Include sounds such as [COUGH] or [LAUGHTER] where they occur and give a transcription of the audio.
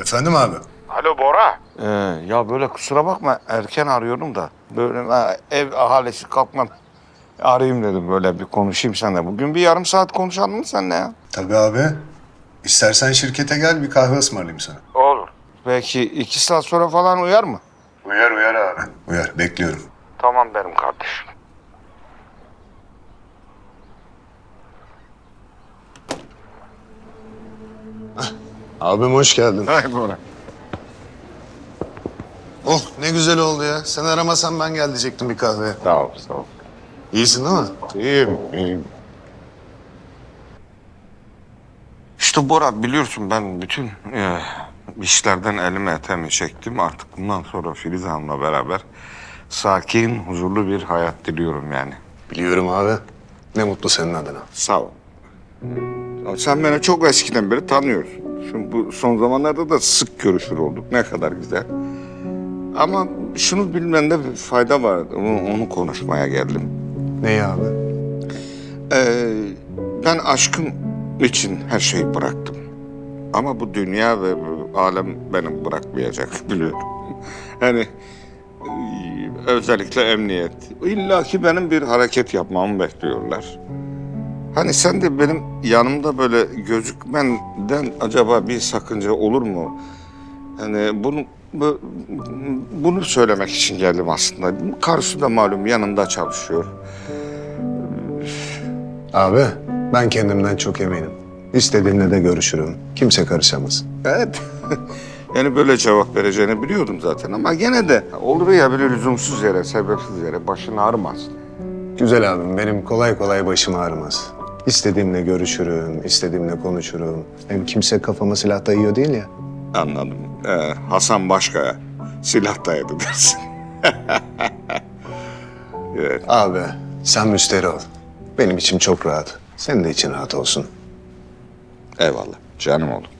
Efendim abi? Alo Bora. Ee, ya böyle kusura bakma erken arıyorum da böyle ha, ev ahalisi kalkmam. Arayayım dedim böyle bir konuşayım seninle. Bugün bir yarım saat konuşalım mı seninle ya? Tabii abi. İstersen şirkete gel bir kahve ısmarlayayım sana. Olur. Belki iki saat sonra falan uyar mı? Uyar uyar abi. Uyar bekliyorum. Tamam benim kardeşim. Abim hoş geldin. Hay Bora. Oh ne güzel oldu ya. Sen aramasan ben gel diyecektim bir kahveye. Sağ ol, sağ ol. İyisin değil mi? İyiyim, iyiyim. İşte Bora biliyorsun ben bütün e, işlerden elimi etemi çektim. Artık bundan sonra Filiz Hanım'la beraber sakin, huzurlu bir hayat diliyorum yani. Biliyorum abi. Ne mutlu senin adına. Sağ ol. Sen beni çok eskiden beri tanıyorsun. Şimdi bu son zamanlarda da sık görüşür olduk. Ne kadar güzel. Ama şunu bilmende bir fayda var. Onu, onu konuşmaya geldim. Neyi abi? Ee, ben aşkım için her şeyi bıraktım. Ama bu dünya ve bu alem beni bırakmayacak [LAUGHS] biliyorum. Yani e, özellikle emniyet. İlla ki benim bir hareket yapmamı bekliyorlar. Hani sen de benim yanımda böyle gözükmenden acaba bir sakınca olur mu? Hani bunu bu- bunu söylemek için geldim aslında. Karısı da malum yanında çalışıyor. Abi ben kendimden çok eminim. İstediğimle de görüşürüm. Kimse karışamaz. Evet. [LAUGHS] yani böyle cevap vereceğini biliyordum zaten ama gene de olur ya böyle lüzumsuz yere, sebepsiz yere başın ağrımaz. Güzel abim benim kolay kolay başım ağrımaz. İstediğimle görüşürüm, istediğimle konuşurum. Hem kimse kafama silah dayıyor değil ya. Anladım. Ee, Hasan Başkaya silah dayadı dersin. [LAUGHS] evet. Abi sen müsteri ol. Benim içim çok rahat. Senin de için rahat olsun. Eyvallah. Canım oğlum.